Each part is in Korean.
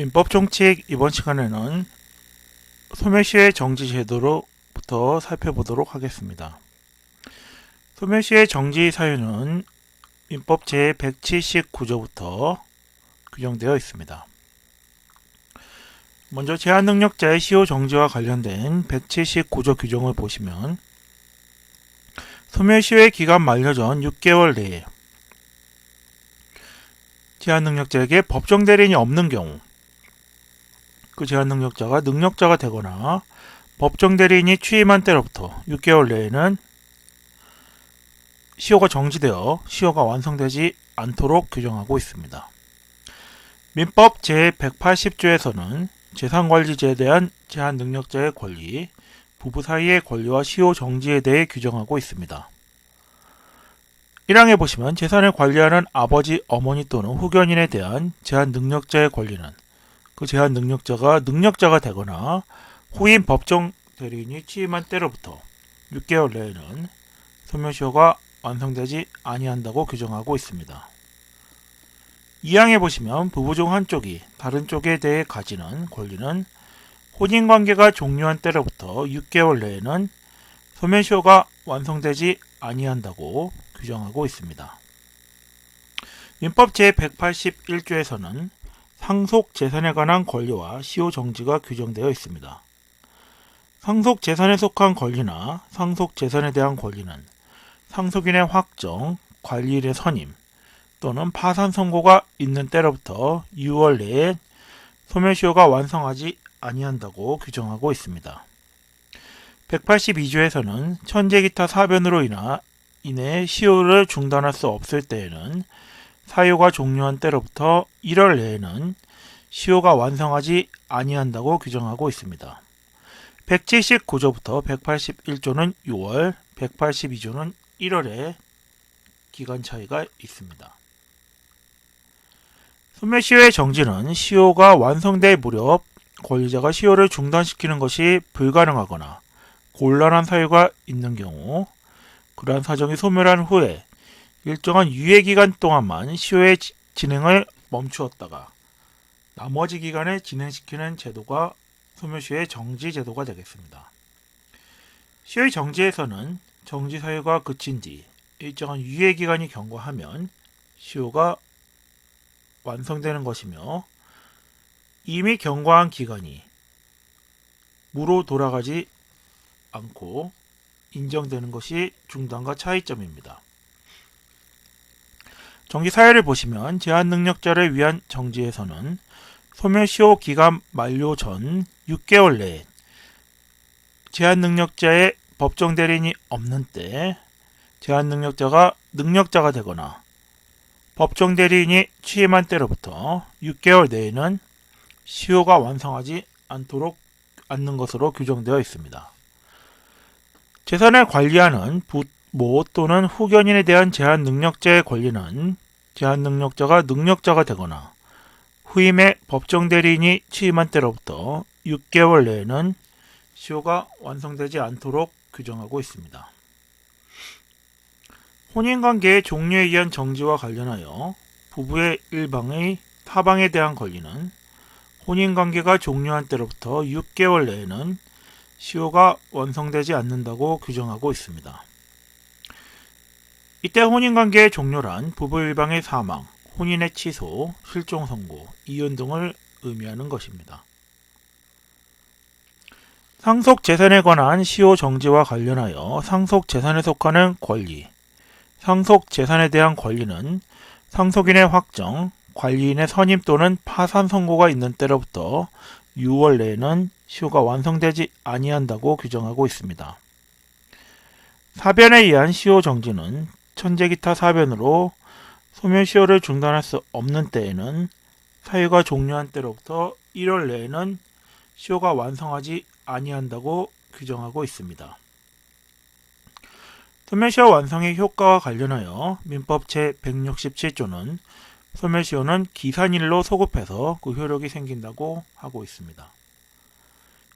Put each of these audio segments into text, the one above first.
민법 총칙 이번 시간에는 소멸시의 정지 제도로부터 살펴보도록 하겠습니다. 소멸시의 정지 사유는 민법 제 179조부터 규정되어 있습니다. 먼저 제한 능력자의 시효 정지와 관련된 179조 규정을 보시면 소멸시효의 기간 만료 전 6개월 내에 제한 능력자에게 법정 대리인이 없는 경우 그 제한 능력자가 능력자가 되거나 법정 대리인이 취임한 때로부터 6개월 내에는 시효가 정지되어 시효가 완성되지 않도록 규정하고 있습니다. 민법 제180조에서는 재산관리제에 대한 제한 능력자의 권리, 부부 사이의 권리와 시효 정지에 대해 규정하고 있습니다. 1항에 보시면 재산을 관리하는 아버지, 어머니 또는 후견인에 대한 제한 능력자의 권리는 그 제한 능력자가 능력자가 되거나 후임 법정 대리인이 취임한 때로부터 6개월 내에는 소멸시효가 완성되지 아니한다고 규정하고 있습니다. 2항에 보시면 부부 중 한쪽이 다른 쪽에 대해 가지는 권리는 혼인관계가 종료한 때로부터 6개월 내에는 소멸시효가 완성되지 아니한다고 규정하고 있습니다. 민법 제181조에서는 상속 재산에 관한 권리와 시효 정지가 규정되어 있습니다. 상속 재산에 속한 권리나 상속 재산에 대한 권리는 상속인의 확정, 관리인의 선임 또는 파산 선고가 있는 때로부터 6월 내에 소멸시효가 완성하지 아니한다고 규정하고 있습니다. 182조에서는 천재 기타 사변으로 인하 인해 시효를 중단할 수 없을 때에는 사유가 종료한 때로부터 1월 내에는 시효가 완성하지 아니한다고 규정하고 있습니다. 179조부터 181조는 6월, 182조는 1월에 기간 차이가 있습니다. 소멸시효의 정지는 시효가 완성될 무렵 권리자가 시효를 중단시키는 것이 불가능하거나 곤란한 사유가 있는 경우 그러한 사정이 소멸한 후에 일정한 유예 기간 동안만 시효의 지- 진행을 멈추었다가 나머지 기간에 진행시키는 제도가 소멸시효의 정지 제도가 되겠습니다. 시효의 정지에서는 정지 사유가 그친 뒤 일정한 유예 기간이 경과하면 시효가 완성되는 것이며 이미 경과한 기간이 무로 돌아가지 않고 인정되는 것이 중단과 차이점입니다. 정지 사유를 보시면 제한 능력자를 위한 정지에서는 소멸시효 기간 만료 전 6개월 내에 제한 능력자의 법정 대리인이 없는 때 제한 능력자가 능력자가 되거나 법정 대리인이 취임한 때로부터 6개월 내에는 시효가 완성하지 않도록 않는 것으로 규정되어 있습니다. 재산을 관리하는 부모 또는 후견인에 대한 제한 능력자의 권리는 제한 능력자가 능력자가 되거나 후임의 법정 대리인이 취임한 때로부터 6개월 내에는 시효가 완성되지 않도록 규정하고 있습니다. 혼인관계의 종료에 의한 정지와 관련하여 부부의 일방의 타방에 대한 권리는 혼인관계가 종료한 때로부터 6개월 내에는 시효가 완성되지 않는다고 규정하고 있습니다. 이때 혼인관계의 종료란 부부 일방의 사망, 혼인의 취소, 실종 선고, 이혼 등을 의미하는 것입니다. 상속 재산에 관한 시효 정지와 관련하여 상속 재산에 속하는 권리, 상속 재산에 대한 권리는 상속인의 확정, 관리인의 선임 또는 파산 선고가 있는 때로부터 6월 내에는 시효가 완성되지 아니한다고 규정하고 있습니다. 사변에 의한 시효 정지는 천재 기타 사변으로 소멸 시효를 중단할 수 없는 때에는 사유가 종료한 때로부터 1월 내에는 시효가 완성하지 아니한다고 규정하고 있습니다. 소멸시효 완성의 효과와 관련하여 민법 제167조는 소멸시효는 기산일로 소급해서 그 효력이 생긴다고 하고 있습니다.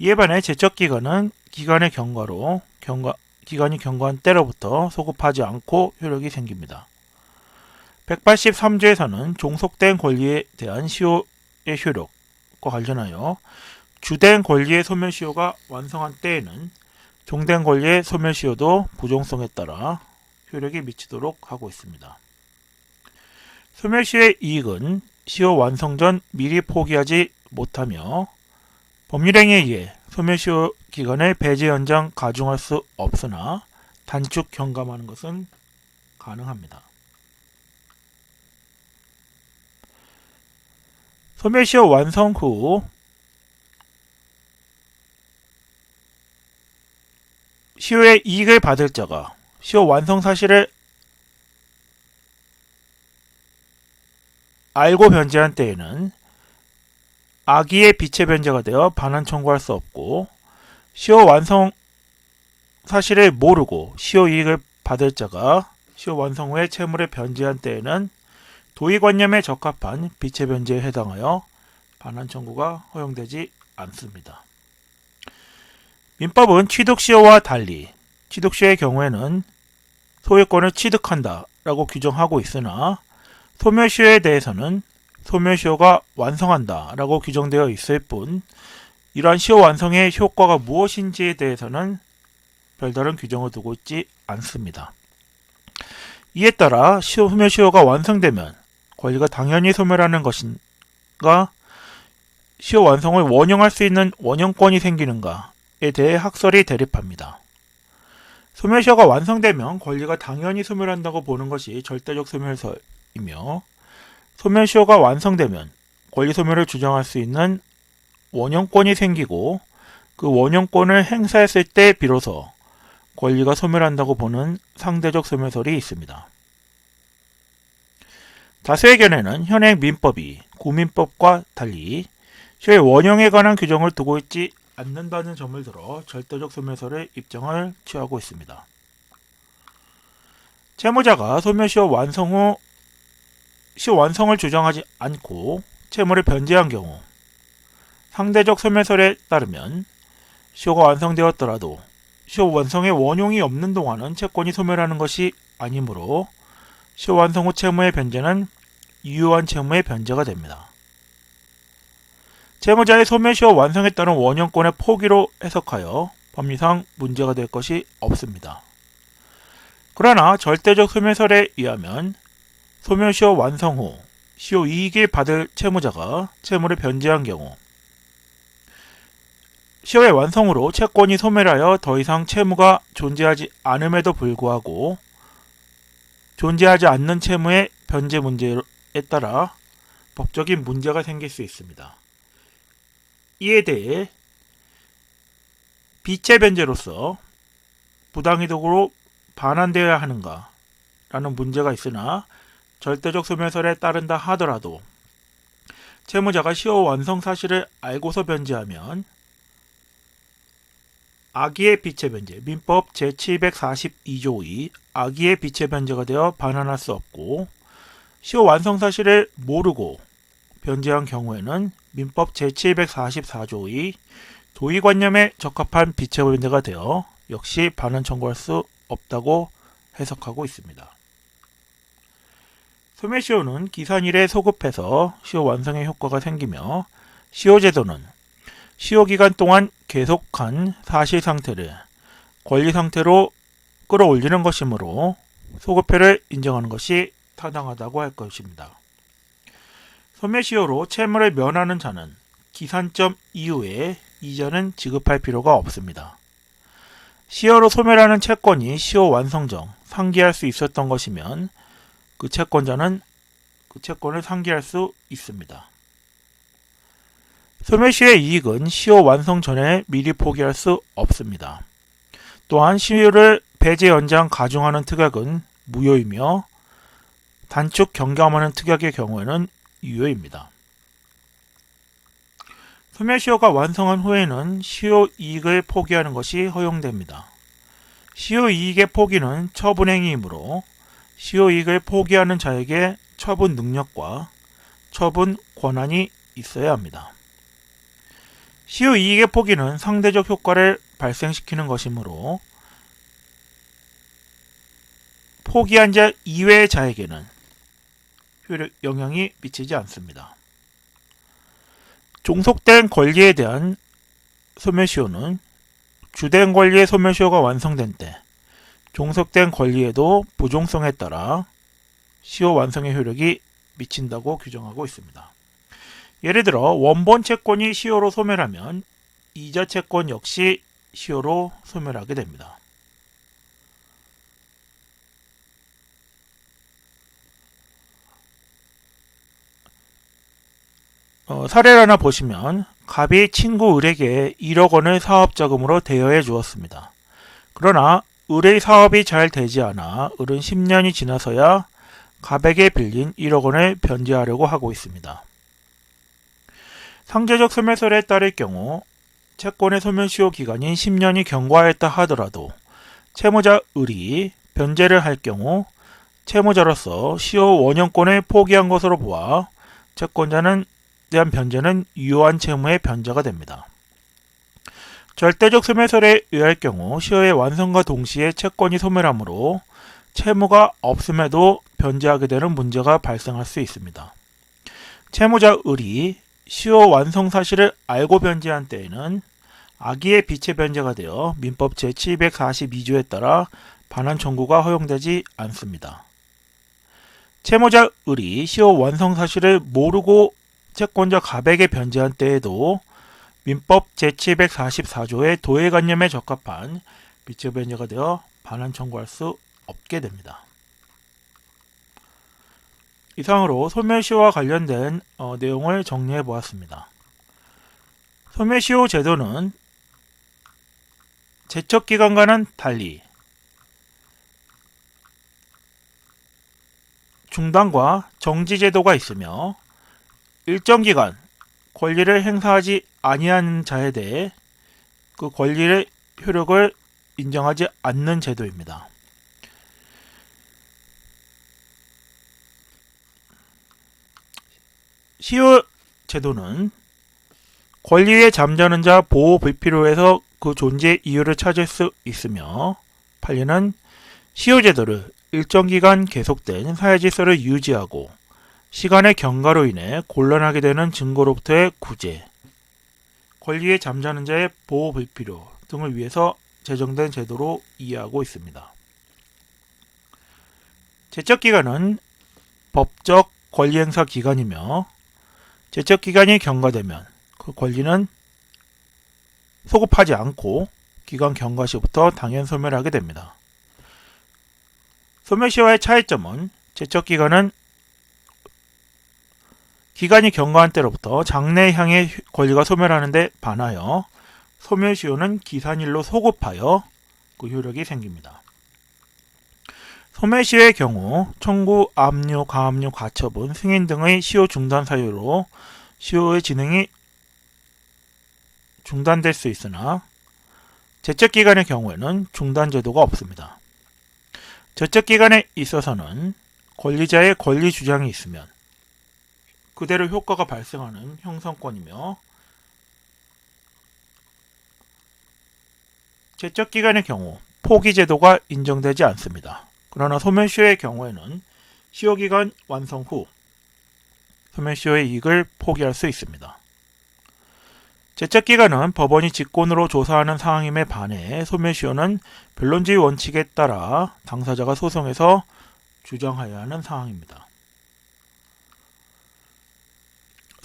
이에 반해 제척기간은 기간의 경과로 경과, 기간이 경과한 때로부터 소급하지 않고 효력이 생깁니다. 183조에서는 종속된 권리에 대한 시효의 효력, 관련하여 주된 권리의 소멸시효가 완성한 때에는 종된 권리의 소멸시효도 부종성에 따라 효력이 미치도록 하고 있습니다. 소멸시효의 이익은 시효 완성 전 미리 포기하지 못하며 법률행위에 의해 소멸시효 기간을 배제 연장 가중할 수 없으나 단축 경감하는 것은 가능합니다. 소멸시효 완성 후 시효의 이익을 받을 자가 시효 완성 사실을 알고 변제한 때에는 악의의 비체 변제가 되어 반환 청구할 수 없고 시효 완성 사실을 모르고 시효 이익을 받을 자가 시효 완성 후에 채무를 변제한 때에는 도의관념에 적합한 비체 변제에 해당하여 반환 청구가 허용되지 않습니다. 민법은 취득시효와 달리 취득시효의 경우에는 소유권을 취득한다라고 규정하고 있으나 소멸시효에 대해서는 소멸시효가 완성한다라고 규정되어 있을 뿐 이러한 시효 완성의 효과가 무엇인지에 대해서는 별다른 규정을 두고 있지 않습니다. 이에 따라 시효 소멸시효가 완성되면 권리가 당연히 소멸하는 것인가 시효 완성을 원형할 수 있는 원형권이 생기는가에 대해 학설이 대립합니다. 소멸시효가 완성되면 권리가 당연히 소멸한다고 보는 것이 절대적 소멸서이며 소멸시효가 완성되면 권리 소멸을 주장할 수 있는 원형권이 생기고 그 원형권을 행사했을 때 비로소 권리가 소멸한다고 보는 상대적 소멸설이 있습니다. 다수의 견해는 현행 민법이 구민법과 달리 시효의 원형에 관한 규정을 두고 있지 않는다는 점을 들어 절대적 소멸설의 입장을 취하고 있습니다. 채무자가 소멸시효 완성 후 시효 완성을 주장하지 않고 채무를 변제한 경우 상대적 소멸설에 따르면 시효가 완성되었더라도 시효 완성의 원용이 없는 동안은 채권이 소멸하는 것이 아니므로 시효 완성 후 채무의 변제는 유효한 채무의 변제가 됩니다. 채무자의 소멸시효 완성에 따른 원형권의 포기로 해석하여 법리상 문제가 될 것이 없습니다. 그러나 절대적 소멸설에 의하면 소멸시효 완성 후 시효 이익을 받을 채무자가 채무를 변제한 경우 시효의 완성으로 채권이 소멸하여 더 이상 채무가 존재하지 않음에도 불구하고 존재하지 않는 채무의 변제 문제에 따라 법적인 문제가 생길 수 있습니다. 이에 대해 비체 변제로서 부당이득으로 반환되어야 하는가 라는 문제가 있으나 절대적 소멸설에 따른다 하더라도 채무자가 시효 완성 사실을 알고서 변제하면 악의의 비체 변제 민법 제742조 2 악의의 비체 변제가 되어 반환할 수 없고 시효 완성 사실을 모르고 변제한 경우에는 민법 제744조 2 도의관념에 적합한 비체 변제가 되어 역시 반환 청구할 수 없다고 해석하고 있습니다. 소매시효는 기산일에 소급해서 시효 완성의 효과가 생기며 시효제도는 시효 기간 동안 계속한 사실 상태를 권리 상태로 끌어올리는 것이므로 소급회를 인정하는 것이 타당하다고 할 것입니다. 소매시효로 채무를 면하는 자는 기산점 이후에 이자는 지급할 필요가 없습니다. 시효로 소멸하는 채권이 시효 완성 전 상기할 수 있었던 것이면 그 채권자는 그 채권을 상기할 수 있습니다. 소멸시효의 이익은 시효 완성 전에 미리 포기할 수 없습니다. 또한 시효를 배제 연장 가중하는 특약은 무효이며 단축 경감하는 특약의 경우에는 유효입니다. 소멸시효가 완성한 후에는 시효 이익을 포기하는 것이 허용됩니다. 시효 이익의 포기는 처분행위이므로 시효 이익을 포기하는 자에게 처분 능력과 처분 권한이 있어야 합니다. 시효 이익의 포기는 상대적 효과를 발생시키는 것이므로 포기한 자 이외의 자에게는 효력 영향이 미치지 않습니다. 종속된 권리에 대한 소멸시효는 주된 권리의 소멸시효가 완성된 때 종속된 권리에도 부종성에 따라 시효 완성의 효력이 미친다고 규정하고 있습니다. 예를 들어 원본 채권이 시효로 소멸하면 이자 채권 역시 시효로 소멸하게 됩니다. 어, 사례를 하나 보시면 갑이 친구 을에게 1억 원을 사업자금으로 대여해 주었습니다. 그러나 을의 사업이 잘 되지 않아 을은 10년이 지나서야 갑에게 빌린 1억 원을 변제하려고 하고 있습니다. 상대적 소멸설에 따를 경우 채권의 소멸시효 기간인 10년이 경과했다 하더라도 채무자 을이 변제를 할 경우 채무자로서 시효 원형권을 포기한 것으로 보아 채권자는 대한 변제는 유효한 채무의 변제가 됩니다. 절대적 소멸설에 의할 경우 시효의 완성과 동시에 채권이 소멸하므로 채무가 없음에도 변제하게 되는 문제가 발생할 수 있습니다. 채무자 을이 시효 완성 사실을 알고 변제한 때에는 악의의 비체 변제가 되어 민법 제742조에 따라 반환 청구가 허용되지 않습니다. 채무자 을이 시효 완성 사실을 모르고 채권자 갑에게 변제한 때에도 민법 제744조의 도해관념에 적합한 비체 변제가 되어 반환 청구할 수 없게 됩니다. 이상으로 소멸시효와 관련된 어, 내용을 정리해 보았습니다. 소멸시효 제도는 제척기간과는 달리 중단과 정지 제도가 있으며 일정 기간 권리를 행사하지 아니하는 자에 대해 그 권리의 효력을 인정하지 않는 제도입니다. 시효 제도는 권리에 잠자는 자 보호 불필요해서 그 존재 이유를 찾을 수 있으며 판례는 시효 제도를 일정 기간 계속된 사회 질서를 유지하고 시간의 경과로 인해 곤란하게 되는 증거로부터의 구제, 권리에 잠자는 자의 보호 불필요 등을 위해서 제정된 제도로 이해하고 있습니다. 제적 기간은 법적 권리 행사 기간이며 제적 기간이 경과되면 그 권리는 소급하지 않고 기간 경과 시부터 당연 소멸하게 됩니다. 소멸 시와의 차이점은 제적 기간은 기간이 경과한 때로부터 장래 향의 권리가 소멸하는데 반하여 소멸시효는 기산일로 소급하여 그 효력이 생깁니다. 소멸시효의 경우 청구, 압류, 가압류, 가처분, 승인 등의 시효 중단 사유로 시효의 진행이 중단될 수 있으나 제척기간의 경우에는 중단 제도가 없습니다. 제척기간에 있어서는 권리자의 권리 주장이 있으면 그대로 효과가 발생하는 형성권이며 제척기간의 경우 포기제도가 인정되지 않습니다. 그러나 소멸시효의 경우에는 시효기간 완성 후 소멸시효의 이익을 포기할 수 있습니다. 제척기간은 법원이 직권으로 조사하는 상황임에 반해 소멸시효는 변론주의 원칙에 따라 당사자가 소송에서 주장하여야 하는 상황입니다.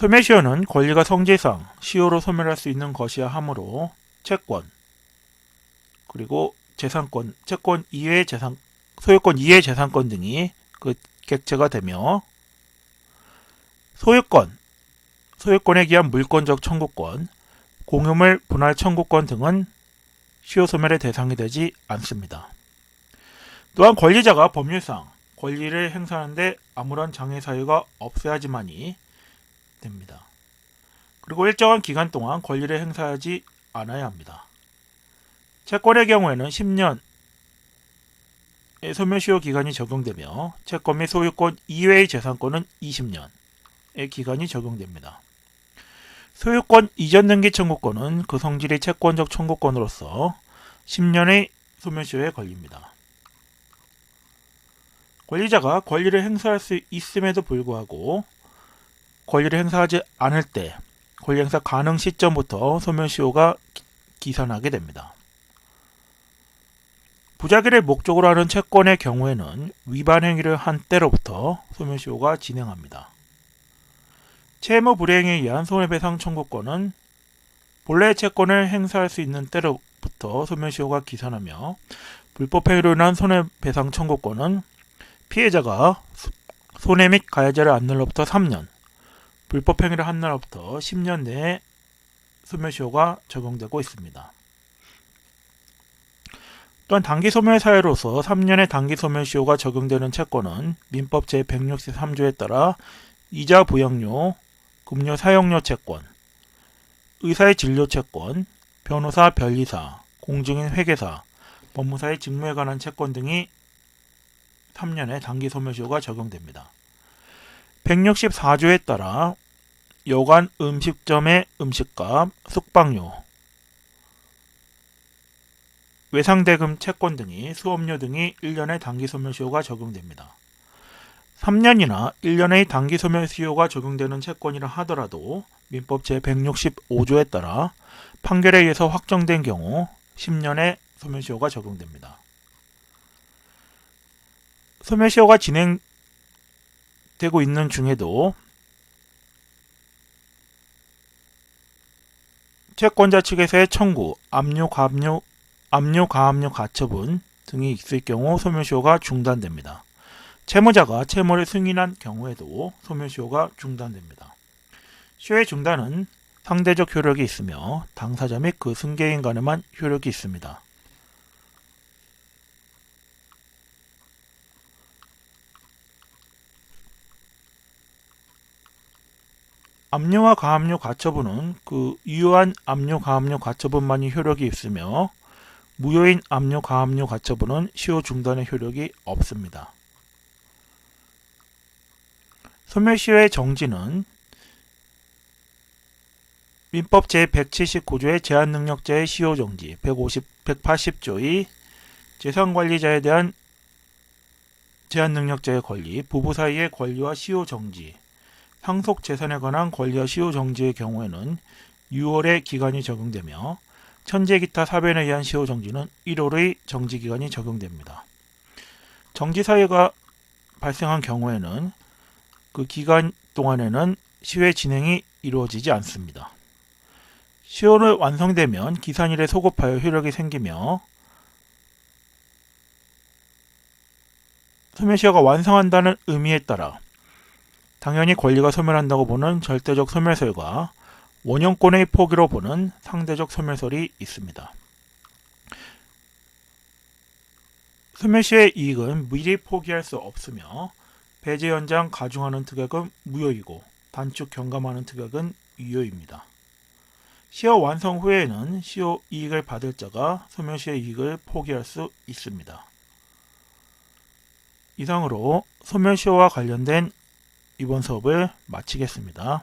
소멸시효는 권리가 성질상 시효로 소멸할 수 있는 것이야 하므로 채권 그리고 재산권, 채권 이외의 재산, 소유권 이외의 재산권 등이 그 객체가 되며 소유권, 소유권에 기한 물권적 청구권, 공유물 분할 청구권 등은 시효 소멸의 대상이 되지 않습니다. 또한 권리자가 법률상 권리를 행사하는데 아무런 장애 사유가 없어야지만이 됩니다. 그리고 일정한 기간 동안 권리를 행사하지 않아야 합니다. 채권의 경우에는 10년 의 소멸시효 기간이 적용되며 채권 및 소유권 이외의 재산권은 20년의 기간이 적용됩니다. 소유권 이전 등기 청구권은 그 성질의 채권적 청구권으로서 10년의 소멸시효에 걸립니다. 권리자가 권리를 행사할 수 있음에도 불구하고 권리를 행사하지 않을 때 권리 행사 가능 시점부터 소멸시효가 기- 기산하게 됩니다. 부자기를 목적으로 하는 채권의 경우에는 위반 행위를 한 때로부터 소멸시효가 진행합니다. 채무 불이행에 의한 손해배상 청구권은 본래 채권을 행사할 수 있는 때로부터 소멸시효가 기산하며 불법 행위로 인한 손해배상 청구권은 피해자가 소- 손해 및 가해자를 안 날로부터 3년, 불법 행위를 한 날로부터 10년 내에 소멸시효가 적용되고 있습니다. 또한 단기 소멸 사유로서 3년의 단기 소멸 시효가 적용되는 채권은 민법 제163조에 따라 이자 부양료, 급료 사용료 채권, 의사의 진료 채권, 변호사 변리사, 공증인 회계사, 법무사의 직무에 관한 채권 등이 3년의 단기 소멸시효가 적용됩니다. 164조에 따라 여관 음식점의 음식값, 숙박료, 외상대금 채권 등이 수업료 등이 1년의 단기 소멸시효가 적용됩니다. 3년이나 1년의 단기 소멸시효가 적용되는 채권이라 하더라도 민법 제165조에 따라 판결에 의해서 확정된 경우 10년의 소멸시효가 적용됩니다. 소멸시효가 진행 되고 있는 중에도 채권자 측에서의 청구, 압류, 가압류, 압류, 가압류, 가처분 등이 있을 경우 소멸시효가 중단됩니다. 채무자가 채무를 승인한 경우에도 소멸시효가 중단됩니다. 시효의 중단은 상대적 효력이 있으며 당사자 및 그 승계인 간에만 효력이 있습니다. 압류와 가압류 가처분은 그 유효한 압류 가압류 가처분만이 효력이 있으며 무효인 압류 가압류 가처분은 시효 중단의 효력이 없습니다. 소멸시효의 정지는 민법 제179조의 제한능력자의 시효정지, 150, 180조의 재산관리자에 대한 제한능력자의 권리, 부부 사이의 권리와 시효정지, 상속 재산에 관한 권리와 시효 정지의 경우에는 6월의 기간이 적용되며 천재 기타 사변에 의한 시효 정지는 1월의 정지 기간이 적용됩니다. 정지 사유가 발생한 경우에는 그 기간 동안에는 시효의 진행이 이루어지지 않습니다. 시효를 완성되면 기산일에 소급하여 효력이 생기며 소멸시효가 완성한다는 의미에 따라 당연히 권리가 소멸한다고 보는 절대적 소멸설과 원형권의 포기로 보는 상대적 소멸설이 있습니다. 소멸시의 이익은 미리 포기할 수 없으며 배제 연장 가중하는 특약은 무효이고 단축 경감하는 특약은 유효입니다. 시효 완성 후에는 시효 이익을 받을 자가 소멸시의 이익을 포기할 수 있습니다. 이상으로 소멸시효와 관련된 이번 수업을 마치겠습니다.